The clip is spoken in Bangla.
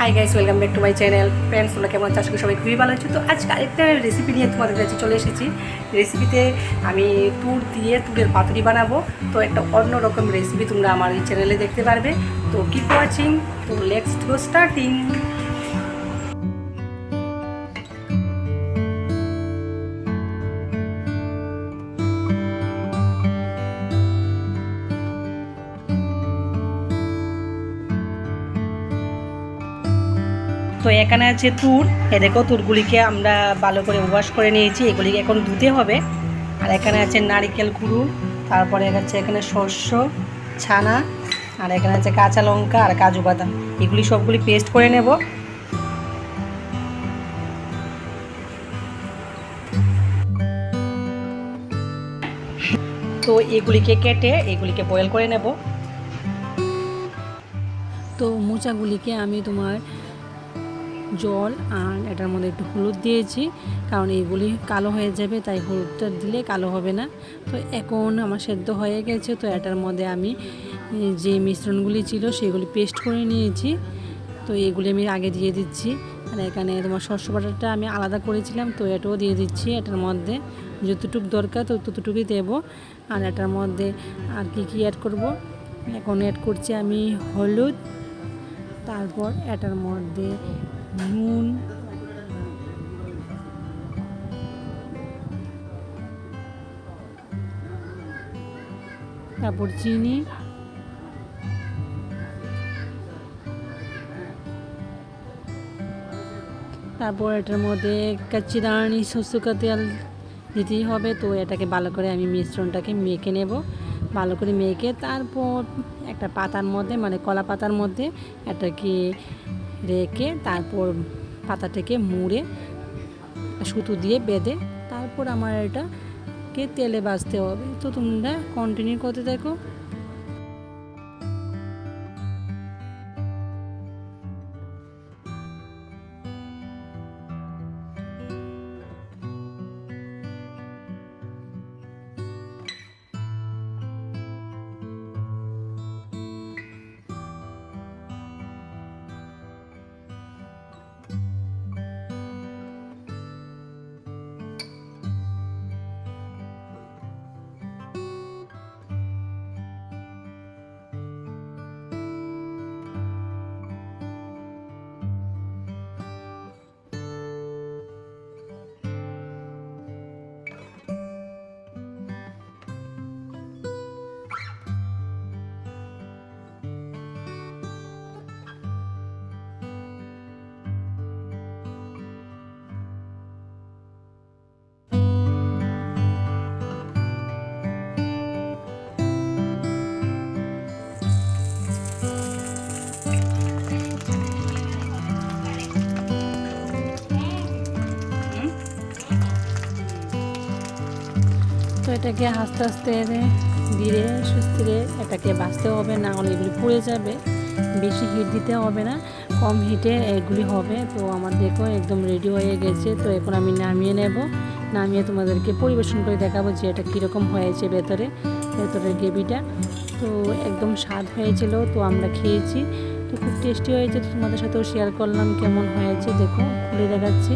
Hi guys welcome back to my channel friends তোমরা কেমন আছো? আজকে সবাই খুবই ভালো আছো। তো আজকে আরেকটা রেসিপি নিয়ে তোমাদের কাছে চলে এসেছি। রেসিপিতে আমি তুর দিয়ে তুরের পাতুরি বানাবো। তো একটা অন্য রকম রেসিপি তোমরা আমার এই চ্যানেলে দেখতে পারবে। তো কিপ ওয়াচিং তো লেটস গো স্টার্টিং তো এখানে আছে তুর। এ দেখো, তুরগুলিকে আমরা ভালো করে ওয়াশ করে নিয়েছি। এগুলিকে এখন ধুতে হবে। আর এখানে আছে নারিকেল কুড়ু তারপরে আছে এখানে শস্য, ছানা, আর এখানে আছে কাঁচা লঙ্কা আর কাজু বাদাম। এগুলি সবগুলি পেস্ট করে নেব। তো এগুলিকে কেটে এগুলিকে বয়েল করে নেব। তো মোচাগুলিকে আমি তোমার জল আর এটার মধ্যে একটু হলুদ দিয়েছি, কারণ এগুলি কালো হয়ে যাবে, তাই হলুদটা দিলে কালো হবে না। তো এখন আমার সেদ্ধ হয়ে গেছে, তো এটার মধ্যে আমি যে মিশ্রণগুলি ছিল সেগুলি পেস্ট করে নিয়েছি। তো এগুলি আমি আগে দিয়ে দিচ্ছি, আর এখানে তোমার শস্য বাটাটা আমি আলাদা করেছিলাম, তো এটাও দিয়ে দিচ্ছি এটার মধ্যে। যতটুকু দরকার তো ততটুকুই দেবো, আর এটার মধ্যে আর কি কি অ্যাড করব? এখন অ্যাড করছি আমি হলুদ তারপর এটার মধ্যে নুন। তারপর চিনি। তারপর এটার মধ্যে কাচ্চি দাঁড়ানি শুশুকা তেল দিতেই হবে, তো এটাকে ভালো করে আমি মিশ্রণটাকে মেখে নেব। ভালো করে মেখে তারপর একটা পাতার মধ্যে মানে কলা পাতার মধ্যে এটাকে রেখে তারপর পাতাটাকে মুড়ে সুতো দিয়ে বেঁধে তারপর আমার এটাকে তেলে বাজতে হবে। তো তোমরা কন্টিনিউ করতে দেখো তো এটাকে আস্তে আস্তে ধীরে সুস্থিরে এটাকে বাঁচতে হবে, না হলে এগুলি পুড়ে যাবে। বেশি হিট দিতে হবে না, কম হিটে এগুলি হবে। তো আমার দেখো একদম রেডি হয়ে গেছে। তো এখন আমি নামিয়ে নেব। নামিয়ে তোমাদেরকে পরিবেশন করে দেখাবো যে এটা কীরকম হয়েছে ভেতরে, ভেতরের গ্রেভিটা। তো একদম স্বাদ হয়েছিল, তো আমরা খেয়েছি। তো খুব টেস্টি হয়েছে, তোমাদের সাথেও শেয়ার করলাম কেমন হয়েছে। দেখো, খুলে দেখাচ্ছি।